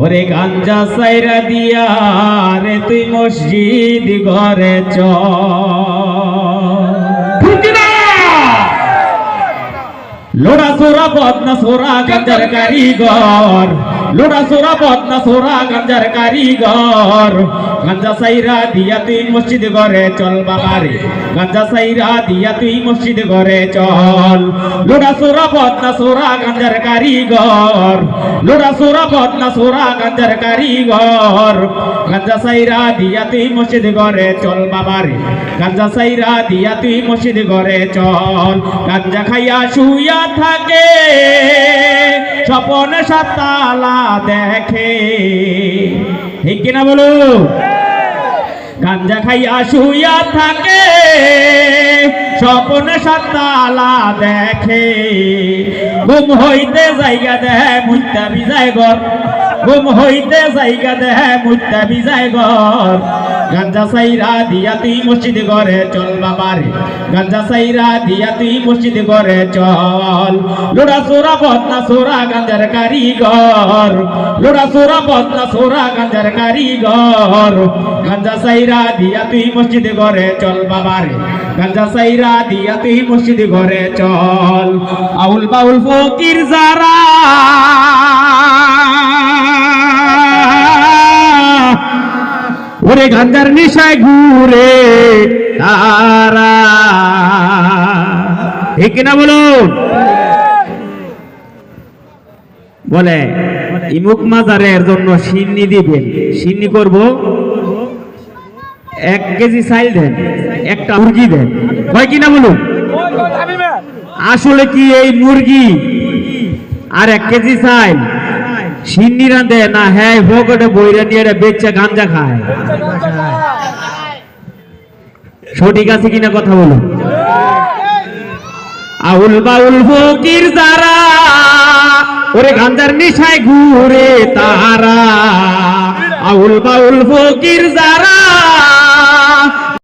ওরে গাঞ্জা সাইরা দিয়া রে, তুই মসজিদ ঘরে চ লোড়া সোরা, বদনা সোরা, গাঞ্জার কারিগর। লোড়া সোরা বদনা সোরা, গঞ্জার কারিগর। গাঞ্জা সাইরা দিয়া তুই মসজিদ ঘরে চল বাবারে। গাঞ্জা সাইরা দিয়া তুই মসজিদ ঘরে চল। লোড়া সোরা বদনা সোরা, গঞ্জার কারিগর। লোড়া সোরা বদনা সোরা, গঞ্জার কারিগর। গঞ্জা সাইরা দিয়া তুই মসজিদ ঘরে চল বাবারে। গাঞ্জা সাইরা দিয়া তুই মসজিদ ঘরে চল। গাঞ্জা খাইয়া শুইয়া থাকে। স্বপনে সাতালা দেখে। ঠিক কিনা বলো? গাঞ্জা খাইয়া শুইয়া থাকে। স্বপনে সাতালা দেখে। ঘুম হইতে জায়গা দেহে মুত্তা বিজায় ঘর ঘুম হইতে জায়গা দেহে মুত্তা বিজায় ঘর গাঞ্জা সাইরা দিয়া তুই মসজিদ ঘরে চল বাবারে। গাঞ্জা সাইরা দিয়া তুই মসজিদ ঘরে চল। লোড়া সোরা বদনা সোরা গাঞ্জার কারিগর। লোড়া সোরা বদনা সোরা গাঞ্জার কারিগর। গাঞ্জা সাইরা দিয়া তুই মসজিদ ঘরে চল বাবারে। গাঞ্জা সাইরা দিয়া তুই মসজিদ ঘরে চল। আউল বাউল ফকির যারা গাঞ্জার নিশায় ঘুরে তারা। ঠিক কিনা বলো বলে, ইমুক মাজারের জন্য সিন্নি দিবেন। সিন্নি করব? এক কেজি চাইল দেন, একটা মুরগি দেন। হয় কিনা বলুন? আসলে কি এই মুরগি? আর এক কেজি চাইল সিন্নি রাঁধে না হ্যাঁ ভোগটে বইরা নিয়ে বেচে গাঞ্জা খায়। সঠিক আছে কিনা কথা আউল বাউল ফকির যারা, ওরে গাঞ্জার নিশায় ঘুরে তারা। আউল বাউল ফকির যারা